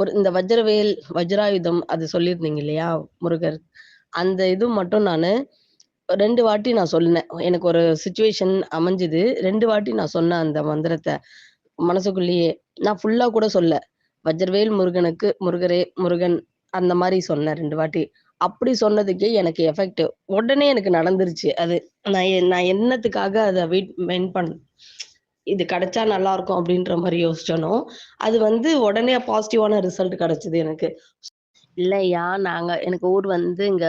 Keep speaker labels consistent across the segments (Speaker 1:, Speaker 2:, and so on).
Speaker 1: ஒரு இந்த வஜ்ரவேல், வஜ்ராயுதம் அது சொல்லியிருந்தீங்க இல்லையா? முருகர். அந்த இது மட்டும் நான் ரெண்டு வாட்டி நான் சொன்னேன். எனக்கு ஒரு சுச்சுவேஷன் அமைஞ்சுது ரெண்டு வாட்டி நான் சொன்னேன் அந்த மந்திரத்தை மனசுக்குள்ளேயே. நான் ஃபுல்லா கூட சொல்ல வஜ்ரவேல் முருகனுக்கு முருகரே முருகன் அந்த மாதிரி சொன்னேன் ரெண்டு வாட்டி. அப்படி சொன்னதுக்கே எனக்கு எஃபெக்ட் உடனே எனக்கு நடந்துருச்சு அது. நான் நான் என்னத்துக்காக அதை வெயிட் மெயின் பண் இது கிடைச்சா நல்லா இருக்கும் அப்படின்ற மாதிரி யோசிச்சேனோ, அது வந்து உடனே பாசிட்டிவான ரிசல்ட் கிடைச்சது எனக்கு. இல்லையா, நாங்க எனக்கு ஊர் வந்து இங்க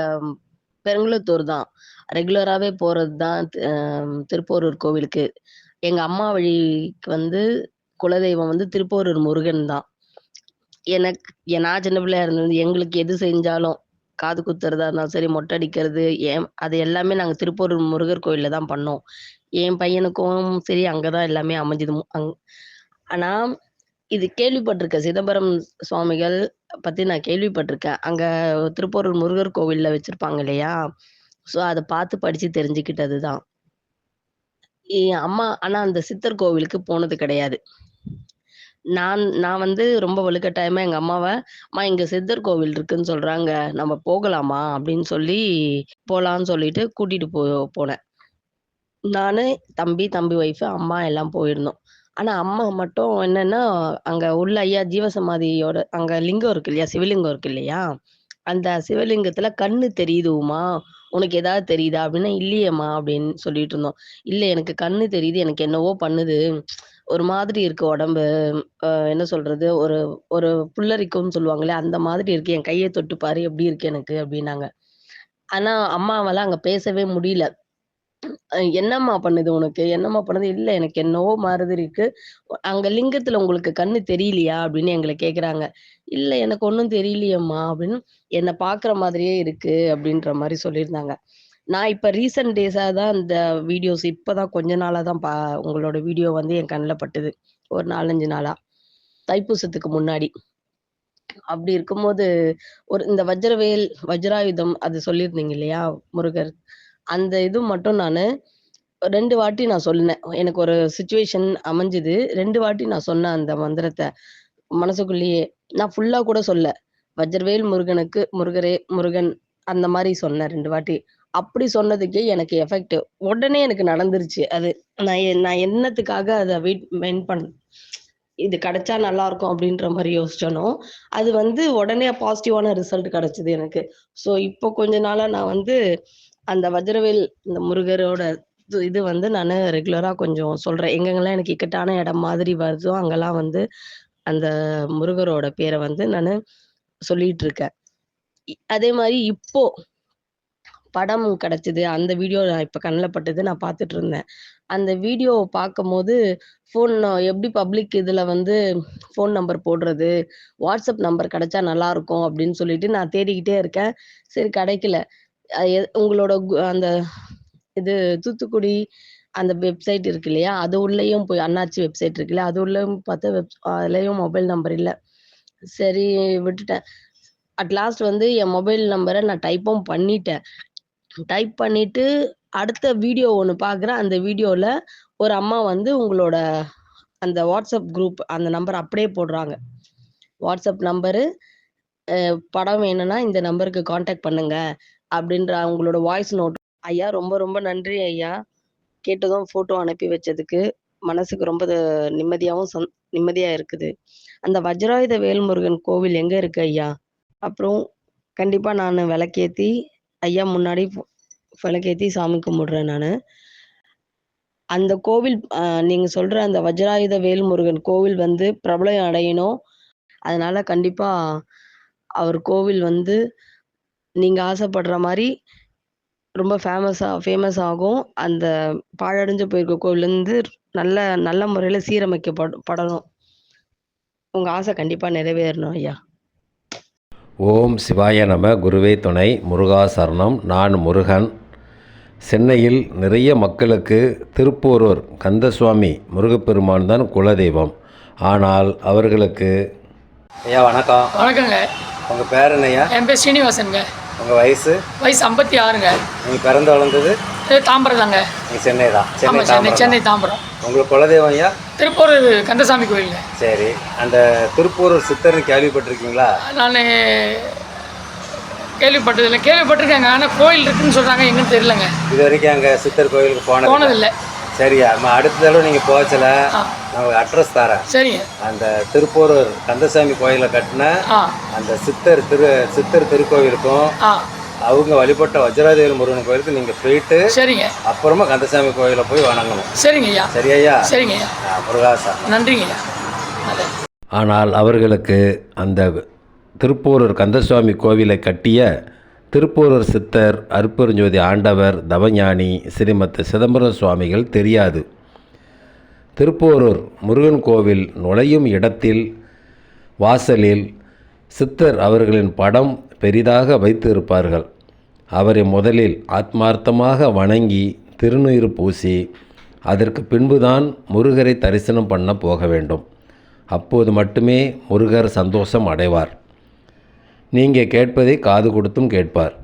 Speaker 1: பெருங்குளத்தூர் தான். ரெகுலராகவே போறது தான் திருப்போரூர் கோவிலுக்கு. எங்க அம்மா வழிக்கு வந்து குலதெய்வம் வந்து திருப்போரூர் முருகன் தான். எனக்கு நான் சின்ன பிள்ளையா இருந்தது எங்களுக்கு எது செஞ்சாலும், காது குத்துறதா இருந்தாலும் சரி, மொட்டை அடிக்கிறது, ஏன் அது எல்லாமே நாங்கள் திருப்போரூர் முருகர் கோயில்ல தான் பண்ணோம். என் பையனுக்கும் சரி, அங்கதான் எல்லாமே அமைஞ்சது. அங் ஆனா, இது கேள்விப்பட்டிருக்கேன் சிதம்பரம் சுவாமிகள் பத்தி நான் கேள்விப்பட்டிருக்கேன் அங்க திருப்பூர் முருகர் கோவில்ல வச்சிருப்பாங்க இல்லையா? ஸோ, அதை பார்த்து படிச்சு தெரிஞ்சுக்கிட்டது தான். என் அம்மா ஆனா அந்த சித்தர் கோவிலுக்கு போனது கிடையாது. நான் நான் வந்து ரொம்ப வலுக்கட்டாயமா எங்க அம்மாவை "அம்மா இங்க சித்தர் கோவில் இருக்குன்னு சொல்றாங்க. நம்ம போகலாமா?" அப்படின்னு சொல்லி போலான்னு சொல்லிட்டு கூட்டிட்டு போ போனேன். நானு, தம்பி, தம்பி ஒய்ஃப், அம்மா எல்லாம் போயிருந்தோம். ஆனா அம்மா மட்டும் என்னன்னா, அங்க உள்ள ஐயா ஜீவசமாதியோட அங்க லிங்கம் இருக்கு இல்லையா? சிவலிங்கம் இருக்கு இல்லையா? அந்த சிவலிங்கத்துல "கண்ணு தெரியுது உமா, உனக்கு ஏதாவது தெரியுதா?" அப்படின்னா, "இல்லையேம்மா" அப்படின்னு சொல்லிட்டு இருந்தோம். "இல்ல எனக்கு கண்ணு தெரியுது. எனக்கு என்னவோ பண்ணுது. ஒரு மாதிரி இருக்கு உடம்பு. அ என்ன சொல்றது? ஒரு ஒரு புல்லரிக்கும்னு சொல்லுவாங்கல்ல, அந்த மாதிரி இருக்கு. என் கைய தொட்டு பாரு எப்படி இருக்கு எனக்கு" அப்படின்னாங்க. ஆனா அம்மாவால அங்க பேசவே முடியல. என்னம்மா பண்ணுது உனக்கு? என்னம்மா பண்ணுது?" "இல்ல எனக்கு என்னவோ மாதிரி இருக்கு. அங்க லிங்கத்துல உங்களுக்கு கண்ணு தெரியலையா?" அப்படின்னு எங்களை கேட்குறாங்க. "இல்ல எனக்கு ஒண்ணும் தெரியலையேம்மா" அப்படின்னு, என்னை பார்க்குற மாதிரியே இருக்கு" அப்படின்ற மாதிரி சொல்லியிருந்தாங்க. நான் இப்ப ரீசன்ட் டேஸா தான் இந்த வீடியோஸ் இப்பதான் கொஞ்ச நாளா தான் பா உங்களோட வீடியோ வந்து என் கண்ணில் பட்டுது. ஒரு 4, 5 நாளா. தைப்பூசத்துக்கு முன்னாடி. அப்படி இருக்கும்போது, ஒரு இந்த வஜ்ரவேல், வஜ்ராயுதம் அது சொல்லியிருந்தீங்க இல்லையா? முருகர். அந்த இது மட்டும் நான் ரெண்டு வாட்டி நான் சொன்னேன். எனக்கு ஒரு சுச்சுவேஷன் அமைஞ்சுது ரெண்டு வாட்டி நான் சொன்னேன் அந்த மந்திரத்தை மனசுக்குள்ளேயே. நான் ஃபுல்லாக கூட சொல்ல வஜ்ரவேல் முருகனுக்கு முருகரே முருகன் அந்த மாதிரி சொன்னேன் ரெண்டு வாட்டி. அப்படி சொன்னதுக்கே எனக்கு எஃபெக்ட் உடனே எனக்கு நடந்துருச்சு அது. நான் எ நான் என்னத்துக்காக அதை வெயிட் மெயின் பண் இது கிடைச்சா நல்லாருக்கும் அப்படின்ற மாதிரி யோசிச்சேனோ, அது வந்து உடனே பாசிட்டிவான ரிசல்ட் கிடைச்சது எனக்கு. ஸோ, இப்போ கொஞ்ச நாளாக நான் வந்து அந்த வஜ்ரவேல் இந்த முருகரோட இது இது வந்து நான் ரெகுலரா கொஞ்சம் சொல்றேன். எங்கெங்கெல்லாம் எனக்கு இக்கட்டான இடம் மாதிரி வருதோ, அங்கெல்லாம் வந்து அந்த முருகரோட பேரை வந்து நான் சொல்லிட்டு இருக்கேன். அதே மாதிரி இப்போ படம் கிடைச்சது. அந்த வீடியோ நான் இப்போ கண்ணில் பட்டது. நான் பார்த்துட்டு இருந்தேன். அந்த வீடியோவை பார்க்கும்போது, ஃபோன் எப்படி பப்ளிக் இதில் வந்து ஃபோன் நம்பர் போடுறது? வாட்ஸ்அப் நம்பர் கிடைச்சா நல்லாயிருக்கும் அப்படின்னு சொல்லிட்டு நான் தேடிக்கிட்டே இருக்கேன். சரி கிடைக்கல. எ உங்களோட கு அந்த இது தூத்துக்குடி அந்த வெப்சைட் இருக்கு இல்லையா? அது உள்ளேயும் போய் அண்ணாச்சி வெப்சைட் இருக்குல்ல, அது உள்ளேயும் பார்த்தா வெப் அதுலேயும் மொபைல் நம்பர் இல்லை சரி விட்டுட்டேன். அட் லாஸ்ட் வந்து என் மொபைல் நம்பரை நான் டைப்பும் பண்ணிட்டேன். டைப் பண்ணிட்டு அடுத்த வீடியோ ஒன்று பார்க்குறேன். அந்த வீடியோவில் ஒரு அம்மா வந்து உங்களோட அந்த வாட்ஸ்அப் குரூப் அந்த நம்பர் அப்படியே போடுறாங்க. வாட்ஸ்அப் நம்பரு படம் வேணும்னா இந்த நம்பருக்கு காண்டாக்ட் பண்ணுங்க. அப்படின்ற அவங்களோட வாய்ஸ் நோட். ஐயா ரொம்ப ரொம்ப நன்றி ஐயா. கேட்டதும் ஃபோட்டோ அனுப்பி வச்சதுக்கு. மனசுக்கு ரொம்ப நிம்மதியாகவும் சந் நிம்மதியாக இருக்குது. அந்த வஜ்ராயுத வேல்முருகன் கோவில் எங்கே இருக்கு ஐயா? அப்புறம் கண்டிப்பாக நான் விளக்கேற்றி ஐயா முன்னாடி விளக்கேத்தி சாமி கும்பிடுறேன் நான் அந்த கோவில் நீங்கள் சொல்கிற அந்த வஜ்ராயுத வேல்முருகன் கோவில் வந்து பிரபலம் அடையணும். அதனால கண்டிப்பாக அவர் கோவில் வந்து நீங்க ஆசைப்படுற மாரி ரொம்ப ஃபேமஸா ஃபேமஸ் ஆகும். அந்த பாழடைஞ்சு போயிருக்க கோவில் வந்து நல்ல நல்ல முறையில சீரமைக்கப்பட படணும். உங்க ஆசை கண்டிப்பா நிறைவேறணும் ஐயா.
Speaker 2: ஓம் சிவாய நம குருவே துணை முருகா சரணம் நான் முருகன் சென்னையில் நிறைய மக்களுக்கு திருப்போரூர் கந்தசுவாமி முருகப்பெருமான் தான் குலதெய்வம் ஆனால் அவர்களுக்கு ஐயா வணக்கம்
Speaker 3: வணக்கங்க
Speaker 2: உங்கள் பேர் என்னய்யா
Speaker 3: என் பேர் ஸ்ரீனிவாசனுங்க
Speaker 2: உங்கள் வயசு?
Speaker 3: வயசு ஐம்பத்தி ஆறுங்க.
Speaker 2: நீங்கள் பிறந்து வளர்ந்தது?
Speaker 3: தாம்பரம் தாங்க
Speaker 2: சென்னை தான். சென்னை
Speaker 3: சென்னை
Speaker 2: தாம்பரம்
Speaker 3: சென்னை தாம்பரம்.
Speaker 2: உங்களுக்கு குலதெய்வம் ஐயா?
Speaker 3: திருப்பூர் கந்தசாமி கோயில்
Speaker 2: சரி. அந்த திருப்பூரூர் சித்தர்னு கேள்விப்பட்டிருக்கீங்களா?
Speaker 3: நான் கேள்விப்பட்டதில்லை. கேள்விப்பட்டிருக்கேங்க. ஆனால் கோயில் இருக்குன்னு சொல்கிறாங்க எங்கன்னு தெரியலங்க.
Speaker 2: இது வரைக்கும் அங்கே சித்தர் கோயிலுக்கு போனது
Speaker 3: போனதில்லை.
Speaker 2: சரியா. அடுத்த தடவை நீங்கள் போச்சல. நான் அட்ரஸ் தரேன்.
Speaker 3: சரிங்க.
Speaker 2: அந்த திருப்பூரூர் கந்தசாமி கோயிலை கட்டின அந்த சித்தர் திரு சித்தர் திருக்கோவிலுக்கும் அவங்க வழிபட்ட வஜ்ராதேவி முருகன் கோயிலுக்கு நீங்கள் போயிட்டு
Speaker 3: சரிங்க.
Speaker 2: அப்புறமா கந்தசாமி கோயிலை போய் வணங்கணும்.
Speaker 3: சரிங்க ஐயா.
Speaker 2: சரியா?
Speaker 3: சரிங்க ஐயா.
Speaker 2: முருகாசா
Speaker 3: நன்றிங்க ஐயா. நல்லது
Speaker 2: ஆனால் அவர்களுக்கு அந்த திருப்பூரூர் கந்தசுவாமி கோவிலை கட்டிய திருப்பூரூர் சித்தர் அருப்பெருஞ்சோதி ஆண்டவர் தவஞானி ஸ்ரீமத் சிதம்பரம் சுவாமிகள் தெரியாது. திருப்போரூர் முருகன் கோவில் நுழையும் இடத்தில் வாசலில் சித்தர் அவர்களின் படம் பெரிதாக வைத்து இருப்பார்கள் அவரை முதலில் ஆத்மார்த்தமாக வணங்கி திருநீர் பூசி அதற்கு பின்புதான் முருகரை தரிசனம் பண்ண போக வேண்டும். அப்போது மட்டுமே முருகர் சந்தோஷம் அடைவார். நீங்கள் கேட்பதை காது கொடுத்தும் கேட்பார்.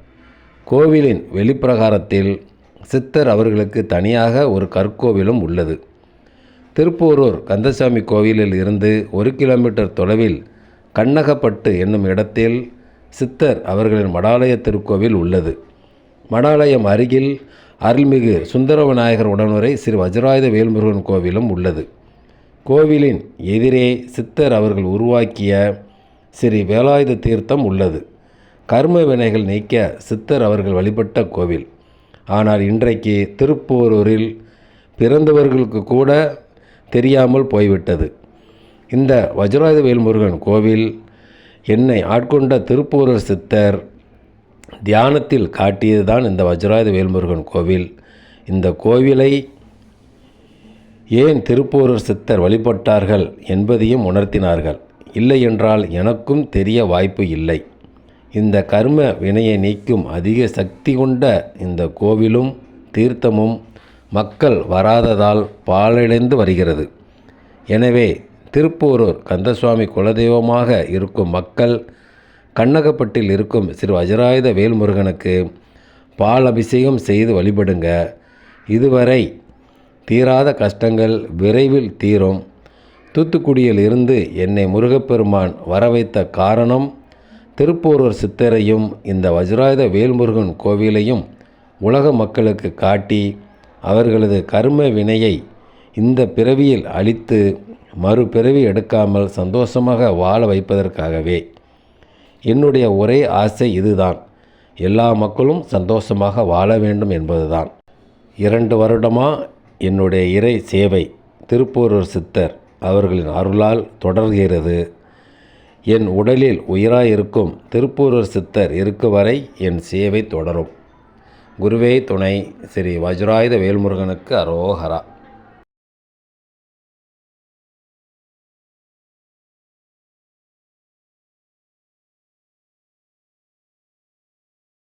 Speaker 2: கோவிலின் வெளிப்பிரகாரத்தில் சித்தர் அவர்களுக்கு தனியாக ஒரு கற்கோவிலும் உள்ளது. திருப்போரூர் கந்தசாமி கோவிலில் இருந்து ஒரு கிலோமீட்டர் தொலைவில் கண்ணகப்பட்டு என்னும் இடத்தில் சித்தர் அவர்களின் மடாலய திருக்கோவில் உள்ளது. மடாலயம் அருகில் அருள்மிகு சுந்தர விநாயகர் உடனுரை ஸ்ரீ வஜ்ராயுத வேல்முருகன் கோவிலும் உள்ளது. கோவிலின் எதிரே சித்தர் அவர்கள் உருவாக்கிய ஸ்ரீ வேலாயுத தீர்த்தம் உள்ளது. கர்ம வினைகள் நீக்க சித்தர் அவர்கள் வழிபட்ட கோவில். ஆனால் இன்றைக்கு திருப்போரூரில் பிறந்தவர்களுக்கு கூட தெரியாமல் போய்விட்டது. இந்த வஜ்ராயுத வேல்முருகன் கோவில் என்னை ஆட்கொண்ட திருப்பூரூர் சித்தர் தியானத்தில் காட்டியதுதான் இந்த வஜ்ராயுத வேல்முருகன் கோவில். இந்த கோவிலை ஏன் திருப்பூரூர் சித்தர் வழிபட்டார்கள் என்பதையும் உணர்த்தினார்கள். இல்லை என்றால் எனக்கும் தெரிய வாய்ப்பு இல்லை. இந்த கர்ம வினையை நீக்கும் அதிக சக்தி கொண்ட இந்த கோவிலும் தீர்த்தமும் மக்கள் வராததால் பாழடைந்து வருகிறது. எனவே திருப்பூரூர் கந்தசுவாமி குலதெய்வமாக இருக்கும் மக்கள் கண்ணகப்பட்டில் இருக்கும் ஸ்ரீ வஜராயுத வேல்முருகனுக்கு பால் அபிஷேகம் செய்து வழிபடுங்க. இதுவரை தீராத கஷ்டங்கள் விரைவில் தீரும். தூத்துக்குடியில் இருந்து என்னை முருகப்பெருமான் வர வைத்த காரணம் திருப்பூரூர் சித்தரையும் இந்த வஜ்ராயுத வேல்முருகன் கோவிலையும் உலக மக்களுக்கு காட்டி அவர்களது கர்ம வினையை இந்த பிறவியில் அழித்து மறுபிறவி எடுக்காமல் சந்தோஷமாக வாழ வைப்பதற்காகவே. என்னுடைய ஒரே ஆசை இதுதான். எல்லா மக்களும் சந்தோஷமாக வாழ வேண்டும் என்பதுதான். இரண்டு வருடமாக என்னுடைய இறை சேவை திருப்பூரூர் சித்தர் அவர்களின் அருளால் தொடர்கிறது. என் உடலில் உயிராயிருக்கும் திருப்பூரூர் சித்தர் இருக்கும் வரை என் சேவை தொடரும். குருவே துணை ஸ்ரீ வஜ்ராயுத வேல்முருகனுக்கு அரோஹரா.